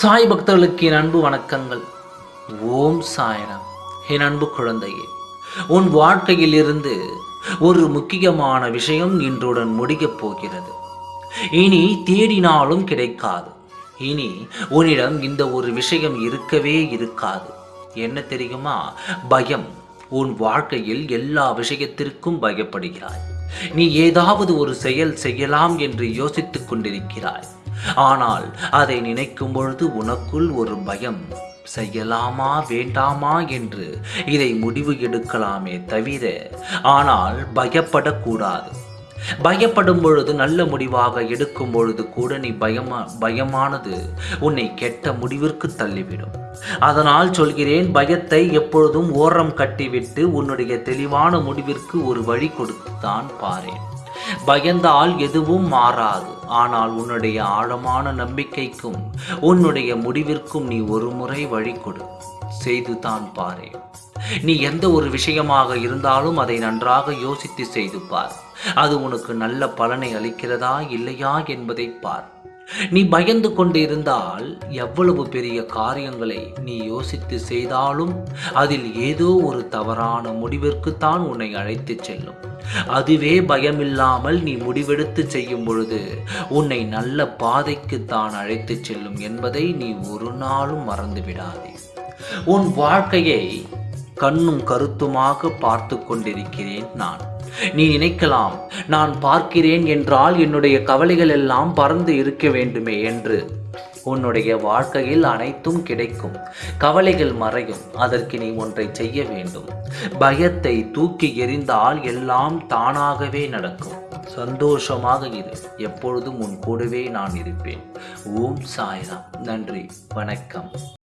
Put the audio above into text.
சாய் பக்தர்களுக்கு என் அன்பு வணக்கங்கள். ஓம் சாய்ராம். என் அன்பு குழந்தையே உன் வாழ்க்கையில் இருந்து ஒரு முக்கியமான விஷயம் இன்றுடன் முடிக்கப் போகிறது. இனி தேடினாலும் கிடைக்காது. இனி உன்னிடம் இந்த ஒரு விஷயம் இருக்கவே இருக்காது. என்ன தெரியுமா? பயம் உன் வாழ்க்கையில் எல்லா விஷயத்திற்கும் பயப்படுகிறாய். நீ ஏதாவது ஒரு செயல் செய்யலாம் என்று யோசித்துக் கொண்டிருக்கிறாய். ஆனால் அதை நினைக்கும் பொழுது உனக்குள் ஒரு பயம். செய்யலாமா வேண்டாமா என்று இதை முடிவு எடுக்கலாமே தவிர ஆனால் பயப்படக்கூடாது. பயப்படும் பொழுது நல்ல முடிவாக எடுக்கும் பொழுது கூட நீ பயமா பயமானது உன்னை கெட்ட முடிவிற்கு தள்ளிவிடும். அதனால் சொல்கிறேன் பயத்தை எப்பொழுதும் ஓரம் கட்டிவிட்டு உன்னுடைய தெளிவான முடிவிற்கு ஒரு வழி கொடுத்துத்தான் பாரேன். பயந்தால் எதுவும் மாறாது. ஆனால் உன்னுடைய ஆழமான நம்பிக்கைக்கும் உன்னுடைய முடிவிற்கும் நீ ஒரு முறை வழி கொடு. செய்து தான் பாரு. நீ எந்த ஒரு விஷயமாக இருந்தாலும் அதை நன்றாக யோசித்து செய்து பார். அது உனக்கு நல்ல பலனை அளிக்கிறதா இல்லையா என்பதை பார். நீ பயந்து கொண்டு இருந்தால் எவ்வளவு பெரிய காரியங்களை நீ யோசித்து செய்தாலும் அதில் ஏதோ ஒரு தவறான முடிவிற்குத்தான் உன்னை அழைத்துச் செல்லும். அதுவே பயமில்லாமல் நீ முடிவெடுத்து செய்யும் பொழுது உன்னை நல்ல பாதைக்குத்தான் அழைத்து அழைத்துச் செல்லும் என்பதை நீ ஒரு நாளும் மறந்து விடாதே. உன் வாழ்க்கையை கண்ணும் கருத்துமாக பார்த்து கொண்டிருக்கிறேன் நான். நீ நினைக்கலாம் நான் பார்க்கிறேன் என்றால் என்னுடைய கவலைகள் எல்லாம் பறந்து இருக்க வேண்டுமே என்று. உன்னுடைய வாழ்க்கையில் அனைத்தும் கிடைக்கும். கவலைகள் மறையும் அதற்கு நீ ஒன்றை செய்ய வேண்டும். பயத்தை தூக்கி எறிந்தால் எல்லாம் தானாகவே நடக்கும். சந்தோஷமாக இரு எப்பொழுதும் உன் கூடவே நான் இருப்பேன். ஓம் சாய்ராம். நன்றி வணக்கம்.